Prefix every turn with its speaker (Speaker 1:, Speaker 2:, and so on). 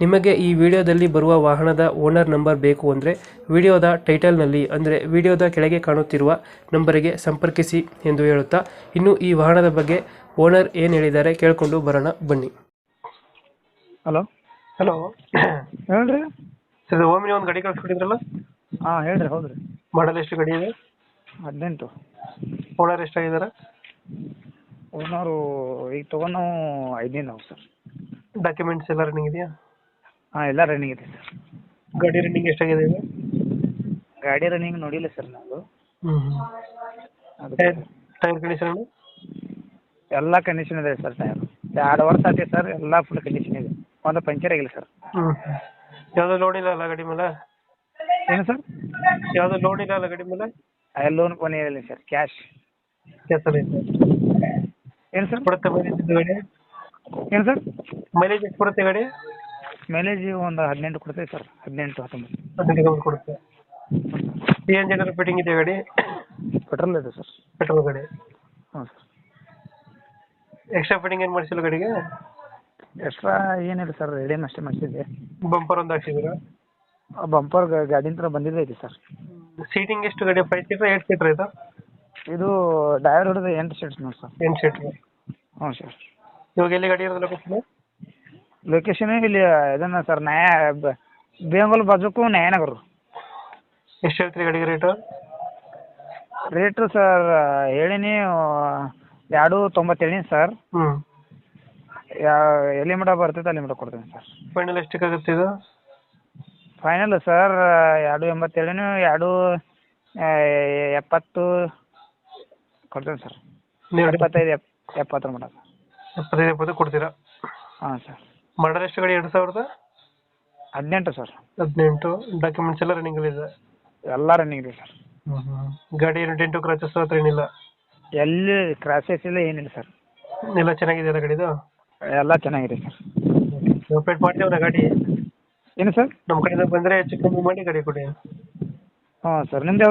Speaker 1: ನಿಮಗೆ ಈ ವಿಡಿಯೋದಲ್ಲಿ ಬರುವ ವಾಹನದ ಓನರ್ ನಂಬರ್ ಬೇಕು ಅಂದರೆ ವಿಡಿಯೋದ ಟೈಟಲ್ನಲ್ಲಿ ಅಂದರೆ ವಿಡಿಯೋದ ಕೆಳಗೆ ಕಾಣುತ್ತಿರುವ ನಂಬರಿಗೆ ಸಂಪರ್ಕಿಸಿ ಎಂದು ಹೇಳುತ್ತಾ ಇನ್ನು ಈ ವಾಹನದ ಬಗ್ಗೆ ಓನರ್ ಏನು ಹೇಳಿದ್ದಾರೆ ಕೇಳಿಕೊಂಡು ಬರೋಣ ಬನ್ನಿ.
Speaker 2: ಹಲೋ?
Speaker 1: ಹಲೋ?
Speaker 2: ಹೇಳ್ರಿ.
Speaker 1: ಸರ್ ಓಮಿನಿ ಒಂದು ಗಾಡಿ ಕಳ್ಸ್ಕೊಟ್ಟಿದ್ರಲ್ಲ?
Speaker 2: ಹಾಂ ಹೇಳ್ರಿ ಹೌದ್ರಿ.
Speaker 1: ಮಾಡಲ್ ಎಷ್ಟು ಗಾಡಿ ಇದೆ?
Speaker 2: ಹದಿನೆಂಟು.
Speaker 1: ಓನರ್ ಎಷ್ಟಾಗಿದ್ದಾರೆ?
Speaker 2: ಓನರು ಈಗ ತೊಗೊಂಡು ನಾವು ಐದನೇ ನಾವು ಸರ್.
Speaker 1: ಡಾಕ್ಯುಮೆಂಟ್ಸ್ ಎಲ್ಲ ರನ್ನಿಂಗ್ ಇದೆಯಾ?
Speaker 2: ಹಾಂ ಎಲ್ಲ ರನ್ನಿಂಗ್ ಇದೆ ಸರ್
Speaker 1: ಗಾಡಿ ರನ್ನಿಂಗ್ ಎಷ್ಟಾಗಿದೆ ಈಗ
Speaker 2: ಗಾಡಿ ರನ್ನಿಂಗ್ ನೋಡಿಲ್ಲ ಸರ್ ನಾವು.
Speaker 1: ಹ್ಞೂ ಟೈರ್ ಟೈರ್ ಕಂಡೀಷನ್
Speaker 2: ಎಲ್ಲ ಕಂಡೀಷನ್ ಇದೆ ಸರ್ ಟೈರ್ ಎರಡು ವರ್ಷ ಆಯ್ತು ಸರ್ ಎಲ್ಲ ಫುಲ್ ಕಂಡೀಷನ್ ಇದೆ. ಒಂದು ಪಂಚರ್ ಆಗಿಲ್ಲ ಸರ್
Speaker 1: ಹ್ಞೂ ಯಾವುದೋ ಲೋಡ್ ಇಲ್ಲ ಅಲ್ಲ ಗಾಡಿ ಮೇಲೆ?
Speaker 2: ಏನು ಸರ್
Speaker 1: ಯಾವುದೋ ಲೋಡ್ ಇಲ್ಲ ಅಲ್ಲ ಗಾಡಿ ಮೇಲೆ?
Speaker 2: ಲೋನ್ ಪೋನ್ ಏನಿಲ್ಲ ಸರ್ ಕ್ಯಾಶ್
Speaker 1: ಕೆಲಸ ಸರ್
Speaker 2: ಏನು ಸರ್
Speaker 1: ಕೊಡುತ್ತೆ ಮೈಲೇಜ್ ಗಾಡಿ?
Speaker 2: ಏನು ಸರ್
Speaker 1: ಮೈಲೇಜ್ ಎಷ್ಟು ಕೊಡುತ್ತೆ ಗಾಡಿ?
Speaker 2: ಮೈಲೇಜ್ ಒಂದು ಹದಿನೆಂಟು ಕೊಡ್ತೇವೆ ಸರ್ ಹದಿನೆಂಟು ಹತ್ತೊಂಬತ್ತು.
Speaker 1: ಹದಿನೆಂಟು ಕಿಲೋಮೀಟರ್ ಕೊಡುತ್ತೆ ಫಿಟ್ಟಿಂಗ್ ಇದೆ ಗಾಡಿ?
Speaker 2: ಪೆಟ್ರೋಲ್ ಇದೆ ಸರ್
Speaker 1: ಪೆಟ್ರೋಲ್ ಗಾಡಿ?
Speaker 2: ಹ್ಞೂ ಸರ್
Speaker 1: ಎಕ್ಸ್ಟ್ರಾ ಫಿಟ್ಟಿಂಗ್ ಏನು ಮಾಡಿಸಿಲ್ಲ ಗಾಡಿಗೆ?
Speaker 2: ಎಕ್ಸ್ಟ್ರಾ ಏನಿಲ್ಲ ಸರ್ ರೆಡಿಯನ್ ಅಷ್ಟೇ ಮಾಡಿಸಿದ್ದೆ
Speaker 1: ಬಂಪರ್ ಒಂದು ಹಾಕ್ಸಿದ್ದೀರಾ?
Speaker 2: ಬಂಪರ್ ಗಾಡಿನ ಥರ ಬಂದಿದ್ದೈತಿ ಸರ್
Speaker 1: ಸೀಟಿಂಗ್ ಎಷ್ಟು ಗಾಡಿ? ಫೈವ್ ಸೀಟರ್ ಏಟ್ ಸೀಟರ್ ಇದು?
Speaker 2: ಇದು ಡೈವರ್ ಹಿಡಿದು ಎಂಟು ಸೀಟ್ಸ್ ನೋಡಿ ಸರ್
Speaker 1: ಎಂಟು ಸೀಟರ್
Speaker 2: ಹ್ಞೂ ಸರ್
Speaker 1: ಇವಾಗ ಎಲ್ಲಿ ಗಾಡಿ ಇರೋದು ಲೊಕೇಶನ್
Speaker 2: ಲೊಕೇಶನ್ ಇಲ್ಲಿ ಇದನ್ನ ಸರ್ ನಯ ಬೇಂಗಲ್ ಬಾಜುಕು ನ್ಯಾಯನಗರ
Speaker 1: ಎಷ್ಟು ಹೇಳ್ತೀರಿ ಗಾಡಿಗೆ ರೇಟು
Speaker 2: ರೇಟು ಸರ್ ಹೇಳಿನಿ ಎರಡು ತೊಂಬತ್ತೇಳಿನಿ ಸರ್
Speaker 1: ಹ್ಞೂ
Speaker 2: ಎಲ್ಲಿ ಮಟ ಬರ್ತೈತೆ ಅಲ್ಲಿ ಮಟ ಕೊಡ್ತೀನಿ ಸರ್
Speaker 1: ಫೈನಲ್ ಎಷ್ಟಕ್ಕಾಗುತ್ತೆ ಇದು?
Speaker 2: ಫೈನಲ್ ಸರ್ ಎರಡು ಎಂಬತ್ತೇಳಿನಿ ಎರಡು ಎಪ್ಪತ್ತು ಕೊಡ್ತೀನಿ ಸರ್
Speaker 1: ನೀವು
Speaker 2: ಎಪ್ಪತ್ತೈದು ಎಪ್ ಎಪ್ಪತ್ತರ ಮಟ
Speaker 1: ಎಪ್ಪತ್ತೈದು ಎಪ್ಪತ್ತು ಕೊಡ್ತೀರಾ?
Speaker 2: ಹಾಂ ಸರ್
Speaker 1: ಮಾಡಲ್ ಎಷ್ಟು ಗಾಡಿ? ಎರಡು ಸಾವಿರದ?
Speaker 2: ಹದಿನೆಂಟು ಸರ್.
Speaker 1: ಹದಿನೆಂಟು. ಡಾಕ್ಯುಮೆಂಟ್ಸ್ ಎಲ್ಲ ರನ್ನಿಂಗ್ ಇದೆ?
Speaker 2: ಎಲ್ಲ ರನ್ನಿಂಗ್ ಇದೆ ಸರ್.
Speaker 1: ಗಾಡಿ ಏನು ಡೆಂಟು ಕ್ರಾಚಸ್ ಹತ್ರ ಏನಿಲ್ಲ?
Speaker 2: ಎಲ್ಲಿ ಕ್ರಾಸಸ್ ಇಲ್ಲ ಏನಿಲ್ಲ ಸರ್.
Speaker 1: ಎಲ್ಲ ಚೆನ್ನಾಗಿದೆಯಲ್ಲ ಗಾಡಿದು?
Speaker 2: ಎಲ್ಲ ಚೆನ್ನಾಗಿದೆ ಸರ್.
Speaker 1: ಅಪ್ಡೇಟ್ ಮಾಡ್ತೀವಲ್ಲ ಗಾಡಿ?
Speaker 2: ಏನು ಸರ್?
Speaker 1: ನಮ್ಮ ಕಡೆಯಿಂದ ಬಂದರೆ ಹೆಚ್ಚು ಕಮ್ಮಿ ಮಾಡಿ ಗಾಡಿ ಕೊಡಿ.
Speaker 2: ಹಾಂ ಸರ್. ನಿಮ್ದು ಯಾವ್ದು